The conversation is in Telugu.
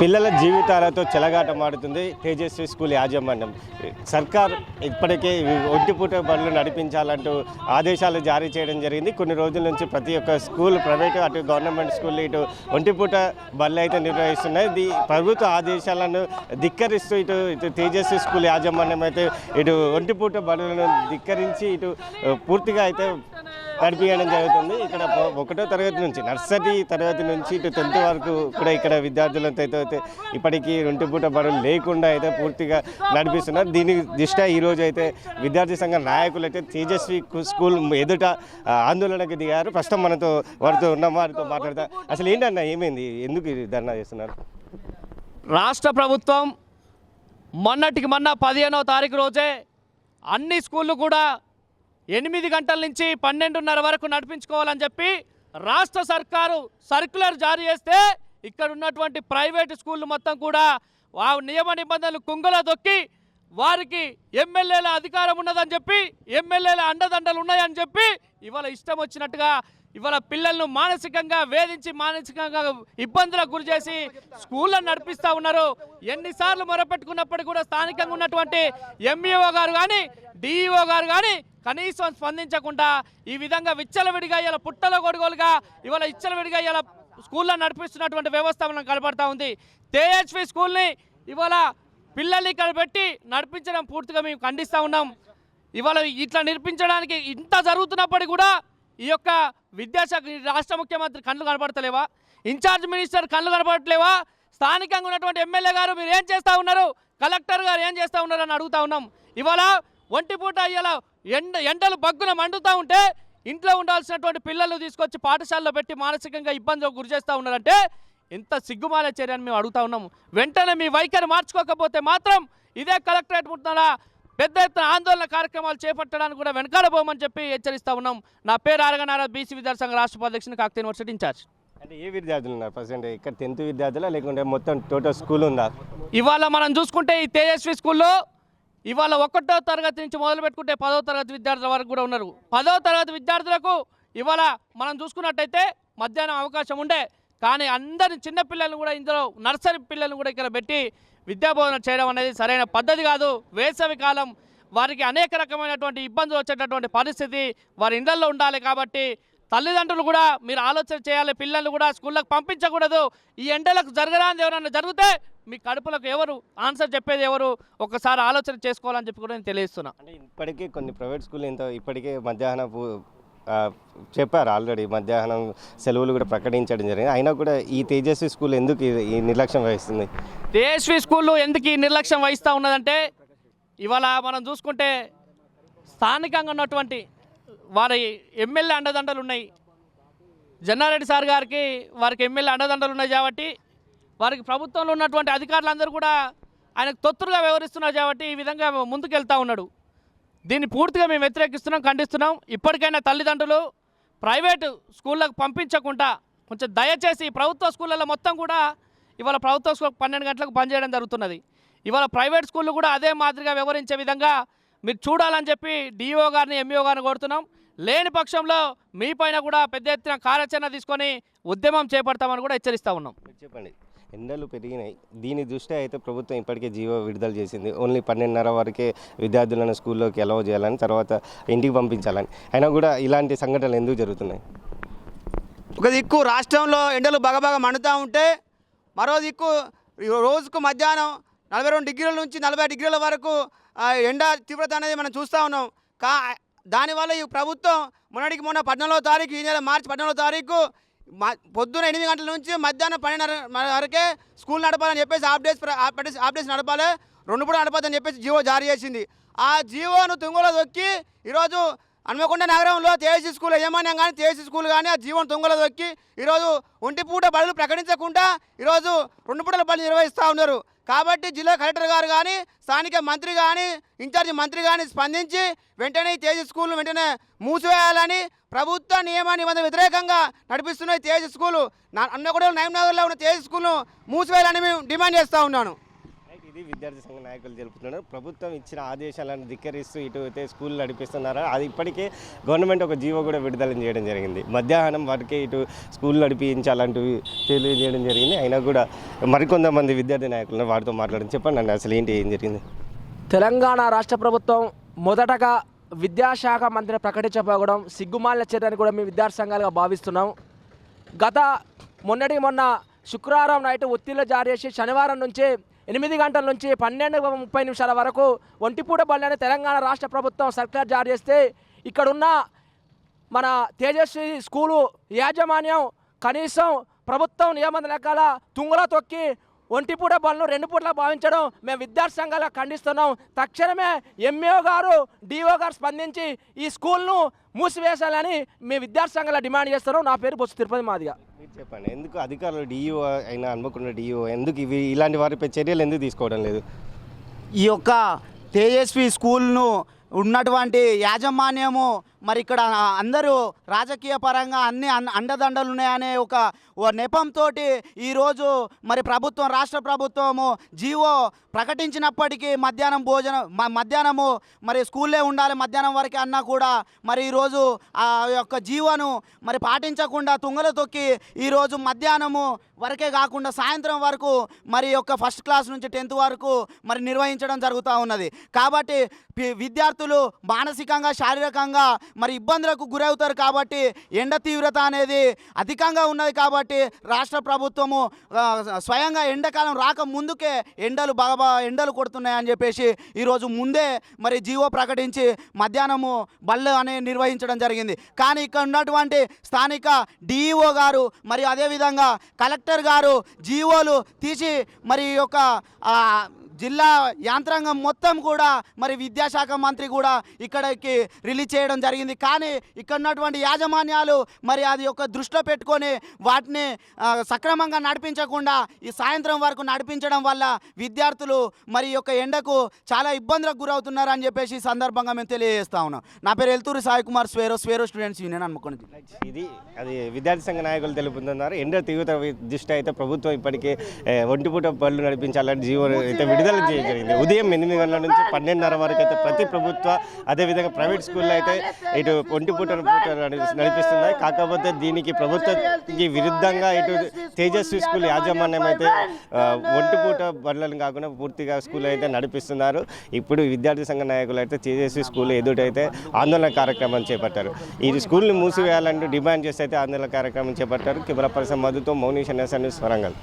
పిల్లల జీవితాలతో చెలగాటమాడుతుంది తేజస్వి స్కూల్ యాజమాన్యం. సర్కార్ ఇప్పటికే ఒంటిపూట బండ్లు నడిపించాలంటూ ఆదేశాలు జారీ చేయడం జరిగింది. కొన్ని రోజుల నుంచి ప్రతి ఒక్క స్కూల్ ప్రైవేటు అటు గవర్నమెంట్ స్కూల్ ఇటు ఒంటిపూట బళ్ళు అయితే నిర్వహిస్తున్నాయి. ఇది ప్రభుత్వ ఆదేశాలను ధిక్కరిస్తూ ఇటు ఇటు తేజస్వి స్కూల్ యాజమాన్యం అయితే ఇటు ఒంటిపూట బడులను ధిక్కరించి ఇటు పూర్తిగా అయితే నడిపించడం జరుగుతుంది. ఇక్కడ ఒకటో తరగతి నుంచి నర్సరీ తరగతి నుంచి ఇటు టెన్త్ వరకు కూడా ఇక్కడ విద్యార్థులతో అయితే అయితే ఇప్పటికీ రెండు పూట బడులు లేకుండా అయితే పూర్తిగా నడిపిస్తున్నారు. దీని దృష్ట్యా ఈరోజు అయితే విద్యార్థి సంఘ నాయకులు అయితే తేజస్వి స్కూల్ ఎదుట ఆందోళనకు దిగారు. ప్రస్తుతం మనతో వారితో ఉన్న వారితో మాట్లాడతా అసలు ఏంటన్నా ఏమైంది? ఎందుకు ఇది ధర్నా చేస్తున్నారు? రాష్ట్ర ప్రభుత్వం మొన్నటికి మొన్న పదిహేనవ తారీఖు రోజే అన్ని స్కూళ్ళు కూడా ఎనిమిది గంటల నుంచి పన్నెండున్నర వరకు నడిపించుకోవాలని చెప్పి రాష్ట్ర సర్కారు సర్క్యులర్ జారీ చేస్తే ఇక్కడ ఉన్నటువంటి ప్రైవేటు స్కూళ్ళు మొత్తం కూడా ఆ నియమ నిబంధనలు కుంగలో దొక్కి వారికి ఎమ్మెల్యేల అధికారం ఉన్నదని చెప్పి ఎమ్మెల్యేల అండదండలు ఉన్నాయని చెప్పి ఇవాళ ఇష్టం వచ్చినట్టుగా ఇవాళ పిల్లలను మానసికంగా వేధించి మానసికంగా ఇబ్బందులకు గురి చేసి స్కూళ్ళను నడిపిస్తూ ఉన్నారు. ఎన్నిసార్లు మొరపెట్టుకున్నప్పటికీ కూడా స్థానికంగా ఉన్నటువంటి ఎంఈఓ గారు కానీ డిఈఓ గారు కానీ కనీసం స్పందించకుండా ఈ విధంగా విచ్చలవిడిగా ఇలా పుట్టల కొడుగోలుగా ఇవాళ ఇచ్చలవిడిగా ఇలా స్కూల్లో నడిపిస్తున్నటువంటి వ్యవస్థ మనం కనబడతా ఉంది. తేహెచ్వి స్కూల్ని ఇవాళ పిల్లల్ని ఇక్కడ పెట్టి నడిపించడం పూర్తిగా మేము ఖండిస్తూ ఉన్నాం. ఇవాళ ఇట్లా నిర్పించడానికి ఇంత జరుగుతున్నప్పటికీ కూడా ఈ యొక్క విద్యాశాఖ ఈ రాష్ట్ర ముఖ్యమంత్రి కళ్ళు కనపడతలేవా? ఇన్ఛార్జ్ మినిస్టర్ కళ్ళు కనపడట్లేవా? స్థానికంగా ఉన్నటువంటి ఎమ్మెల్యే గారు మీరు ఏం చేస్తూ ఉన్నారు? కలెక్టర్ గారు ఏం చేస్తూ ఉన్నారు అని అడుగుతా ఉన్నాం. ఇవాళ ఒంటిపూట ఇలా ఎండ ఎండలు బగ్గున మండుతూ ఉంటే ఇంట్లో ఉండాల్సినటువంటి పిల్లలు తీసుకొచ్చి పాఠశాలలో పెట్టి మానసికంగా ఇబ్బందులకు గురి చేస్తూ ఉన్నారంటే ఎంత సిగ్గుమాల చర్య అని మేము అడుగుతా ఉన్నాము వెంటనే మీ వైఖరి మార్చుకోకపోతే మాత్రం ఇదే కలెక్టరేట్ ముట్టినారా పెద్ద ఎత్తున ఆందోళన కార్యక్రమాలు చేపట్టడానికి కూడా వెనకాడబోమని చెప్పి హెచ్చరిస్తా ఉన్నాం. నా పేరు ఆరగనారా బీసీ విద్యార్థి సంఘ రాష్ట్ర ఉపాధ్యక్షుని కాకతీయ యూనివర్సిటీ ఇన్ఛార్జ్. అంటే ఏ విద్యార్థులు ఉన్నారు? ప్రజెంట్ ఇక్కడ టెన్త్ విద్యార్థులా లేకుంటే మొత్తం టోటల్ స్కూల్ ఉందా? ఇవాళ మనం చూసుకుంటే ఈ తేజస్వి స్కూల్లో ఇవాళ ఒకటో తరగతి నుంచి మొదలు పెట్టుకుంటే పదో తరగతి విద్యార్థుల వరకు కూడా ఉన్నారు. పదో తరగతి విద్యార్థులకు ఇవాళ మనం చూసుకున్నట్టయితే మధ్యాహ్నం అవకాశం ఉండే. కానీ అందరి చిన్న పిల్లల్ని కూడా ఇందులో నర్సరీ పిల్లల్ని కూడా ఇక్కడ పెట్టి విద్యాబోధన చేయడం అనేది సరైన పద్ధతి కాదు. వేసవి కాలం వారికి అనేక రకమైనటువంటి ఇబ్బందులు వచ్చేటటువంటి పరిస్థితి. వారి ఇళ్ళలో ఉండాలి కాబట్టి తల్లిదండ్రులు కూడా మీరు ఆలోచన చేయాలి. పిల్లలు కూడా స్కూళ్ళకు పంపించకూడదు. ఈ ఎండలకు జరగరాని ఎవరన్నా జరిగితే మీ కడుపులకు ఎవరు ఆన్సర్ చెప్పేది ఎవరు? ఒకసారి ఆలోచన చేసుకోవాలని చెప్పి కూడా నేను తెలియజేస్తున్నా. అంటే ఇప్పటికే కొన్ని ప్రైవేట్ స్కూల్ ఇంత ఇప్పటికే మధ్యాహ్నం చెప్పారు ఆల్రెడీ మధ్యాహ్నం సెలవులు కూడా ప్రకటించడం జరిగింది. అయినా కూడా ఈ తేజస్వి స్కూల్ ఎందుకు ఈ- నిర్లక్ష్యం వహిస్తుంది? తేజస్వి స్కూల్ ఎందుకు ఈ నిర్లక్ష్యం వహిస్తూ ఉన్నదంటే ఇవాళ మనం చూసుకుంటే స్థానికంగా ఉన్నటువంటి వారి ఎమ్మెల్యే అండదండలు ఉన్నాయి. జన్నారెడ్డి సార్ గారికి వారికి ఎమ్మెల్యే అండదండలు ఉన్నాయి కాబట్టి వారికి ప్రభుత్వంలో ఉన్నటువంటి అధికారులందరూ కూడా ఆయనకు తొత్తులుగా వ్యవహరిస్తున్నారు కాబట్టి ఈ విధంగా ముందుకెళ్తా ఉన్నాడు. దీన్ని పూర్తిగా మేము వ్యతిరేకిస్తున్నాం ఖండిస్తున్నాం. ఇప్పటికైనా తల్లిదండ్రులు ప్రైవేటు స్కూళ్ళకు పంపించకుండా కొంచెం దయచేసి ప్రభుత్వ స్కూళ్ళలో మొత్తం కూడా ఇవాళ ప్రభుత్వ స్కూల్ పన్నెండు గంటలకు పనిచేయడం జరుగుతున్నది. ఇవాళ ప్రైవేట్ స్కూళ్ళు కూడా అదే మాదిరిగా వివరించే విధంగా మీరు చూడాలని చెప్పి డిఓ గారిని ఎంఈఓ గారిని కోరుతున్నాం. లేని పక్షంలో మీ పైన కూడా పెద్ద ఎత్తున కార్యాచరణ తీసుకొని ఉద్యమం చేపడతామని కూడా హెచ్చరిస్తా ఉన్నాం. మీరు చెప్పండి. ఎండలు పెరిగినాయి. దీని దృష్ట్యా అయితే ప్రభుత్వం ఇప్పటికే జీవో విడుదల చేసింది. ఓన్లీ పన్నెండున్నర వరకే విద్యార్థులను స్కూల్లోకి అలౌ చేయాలని తర్వాత ఇంటికి పంపించాలని. అయినా కూడా ఇలాంటి సంఘటనలు ఎందుకు జరుగుతున్నాయి? ఒక దిక్కు రాష్ట్రంలో ఎండలు బాగా బాగా మండుతూ ఉంటే మరో దిక్కు ఈ రోజుకు మధ్యాహ్నం నలభై రెండు డిగ్రీల నుంచి నలభై డిగ్రీల వరకు ఎండ తీవ్రత అనేది మనం చూస్తూ ఉన్నాం. కా దానివల్ల ఈ ప్రభుత్వం మొన్నటికి మొన్న పద్నాలుగో తారీఖు ఈ నెల మార్చి పద్నాలుగో తారీఖు పొద్దున ఎనిమిది గంటల నుంచి మధ్యాహ్నం పన్నెండు వరకే స్కూల్ నడపాలని చెప్పేసి హాఫ్ డేస్ హాఫ్ డేస్ నడపాలి. రెండు కూడా నడపద్దని చెప్పేసి జీవో జారీ చేసింది. ఆ జీవోను తుంగలో దొక్కి ఈరోజు హన్మకొండ నగరంలో తేజీ స్కూల్ యజమాన్యం కానీ తేజీ స్కూల్ కానీ ఆ జీవన తుంగలో దొక్కి ఈరోజు ఒంటిపూట బడులు ప్రకటించకుండా ఈరోజు రెండు పూటల బడులు నిర్వహిస్తూ ఉన్నారు. కాబట్టి జిల్లా కలెక్టర్ గారు కానీ స్థానిక మంత్రి కానీ ఇన్ఛార్జి మంత్రి కానీ స్పందించి వెంటనే ఈ తేజీ స్కూల్ వెంటనే మూసివేయాలని ప్రభుత్వ నియమ నిబంధన వ్యతిరేకంగా నడిపిస్తున్న ఈ తేజీ స్కూలు. నా- అన్నగూడెం నగర్లో ఉన్న తేజీ స్కూల్ను మూసివేయాలని మేము డిమాండ్ చేస్తూ ఉన్నాను. ఇది విద్యార్థి సంఘ నాయకులు తెలుపుతున్నారు. ప్రభుత్వం ఇచ్చిన ఆదేశాలను ధిక్కరిస్తూ ఇటు అయితే స్కూల్ నడిపిస్తున్నారా? అది ఇప్పటికే గవర్నమెంట్ ఒక జీవో కూడా విడుదల చేయడం జరిగింది. మధ్యాహ్నం వరకే ఇటు స్కూల్ నడిపించాలంటూ తెలియజేయడం జరిగింది. అయినా కూడా మరికొంతమంది విద్యార్థి నాయకులను వారితో మాట్లాడడం చెప్పండి. అసలు ఏంటి ఏం జరిగింది? తెలంగాణ రాష్ట్ర ప్రభుత్వం మొదటగా విద్యాశాఖ మంత్రిని ప్రకటించబోవడం సిగ్గుమాలిన చర్యని కూడా మేము విద్యార్థి సంఘాలుగా భావిస్తున్నాం. గత మొన్నటి మొన్న శుక్రవారం నైట్ ఒత్తిళ్ళు జారీ చేసి శనివారం నుంచి ఎనిమిది గంటల నుంచి పన్నెండు ముప్పై నిమిషాల వరకు ఒంటిపూట బళ్ళని తెలంగాణ రాష్ట్ర ప్రభుత్వం సర్కార్ జారీ చేస్తే ఇక్కడున్న మన తేజస్వి స్కూలు యాజమాన్యం కనీసం ప్రభుత్వం నియమం రకాల తుంగల తొక్కి ఒంటిపూట బలను రెండు పూటలా భావించడం మేము విద్యార్థి సంఘాలుగా ఖండిస్తున్నాం. తక్షణమే ఎంఏఓ గారు డిఓ గారు స్పందించి ఈ స్కూల్ను మూసివేశాలని మేము విద్యార్థి సంఘాల డిమాండ్ చేస్తున్నాం నా పేరు బొత్స తిరుపతి మాదిగా. మీరు చెప్పండి ఎందుకు అధికారులు డిఈఓ అయినా అనుకోకుండా డిఈఓ ఎందుకు ఇవి ఇలాంటి వారిపై చర్యలు ఎందుకు తీసుకోవడం లేదు? ఈ యొక్క తేజస్వి స్కూల్ను ఉన్నటువంటి యాజమాన్యము మరి ఇక్కడ అందరూ రాజకీయ పరంగా అన్ని అన్- అండదండలు ఉన్నాయనే ఒక ఓ నెపంతో ఈరోజు మరి ప్రభుత్వం రాష్ట్ర ప్రభుత్వము జీవో ప్రకటించినప్పటికీ మధ్యాహ్నం భోజనం మధ్యాహ్నము మరి స్కూల్లే ఉండాలి మధ్యాహ్నం వరకే అన్నా కూడా మరి ఈరోజు ఆ యొక్క జీవోను మరి పాటించకుండా తుంగలు తొక్కి ఈరోజు మధ్యాహ్నము వరకే కాకుండా సాయంత్రం వరకు మరి యొక్క ఫస్ట్ క్లాస్ నుంచి టెన్త్ వరకు మరి నిర్వహించడం జరుగుతూ ఉన్నది. కాబట్టి విద్యార్థులు మానసికంగా శారీరకంగా మరి ఇబ్బందులకు గురవుతారు కాబట్టి ఎండ తీవ్రత అనేది అధికంగా ఉన్నది కాబట్టి రాష్ట్ర ప్రభుత్వము స్వయంగా ఎండాకాలం రాక ముందుకే ఎండలు బాగా బాగా ఎండలు కొడుతున్నాయని చెప్పేసి ఈరోజు ముందే మరి జీవో ప్రకటించి మధ్యాహ్నము బళ్ళు అనే నిర్వహించడం జరిగింది. కానీ ఇక్కడ ఉన్నటువంటి స్థానిక డిఈఓ గారు మరి అదేవిధంగా కలెక్టర్ గారు జీవోలు తీసి మరి యొక్క జిల్లా యాంత్రాంగం మొత్తం కూడా మరి విద్యాశాఖ మంత్రి కూడా ఇక్కడికి రిలీజ్ చేయడం జరిగింది. కానీ ఇక్కడ ఉన్నటువంటి యాజమాన్యాలు మరి అది ఒక దృష్టిలో పెట్టుకొని వాటిని సక్రమంగా నడిపించకుండా ఈ సాయంత్రం వరకు నడిపించడం వల్ల విద్యార్థులు మరి యొక్క ఎండకు చాలా ఇబ్బందులకు గురవుతున్నారు అని చెప్పేసి ఈ సందర్భంగా మేము తెలియజేస్తా ఉన్నాం. నా పేరు ఎల్తూరి సాయి కుమార్ స్వేరో స్వేరో స్టూడెంట్స్ యూనియన్ అనుకున్నది ఇది అది విద్యార్థి సంఘ నాయకులు తెలుపుతున్నారు. ఎండ తీవ్ర దృష్టి అయితే ప్రభుత్వం ఇప్పటికే ఒంటిపూట బళ్ళు నడిపించాలని జీవో అయితే విడుదల చేయగలిగింది ఉదయం ఎనిమిది గంటల నుంచి పన్నెండున్నర వరకు అయితే ప్రతి ప్రభుత్వ అదేవిధంగా ప్రైవేట్ స్కూల్లో అయితే ఇటు ఒంటి పూట పూట నడిపిస్తున్నాయి. కాకపోతే దీనికి ప్రభుత్వానికి విరుద్ధంగా ఇటు తేజస్వి స్కూల్ యాజమాన్యం అయితే ఒంటి పూట బడులను కాకుండా పూర్తిగా స్కూల్ అయితే నడిపిస్తున్నారు. ఇప్పుడు విద్యార్థి సంఘ నాయకులు అయితే తేజస్వి స్కూల్ ఎదుటైతే ఆందోళన కార్యక్రమం చేపట్టారు. ఈ స్కూల్ని మూసివేయాలంటూ డిమాండ్ చేసి అయితే ఆందోళన కార్యక్రమం చేపట్టారు. Camera person మధుతో Mounish అనేసన్ స్వరంగల్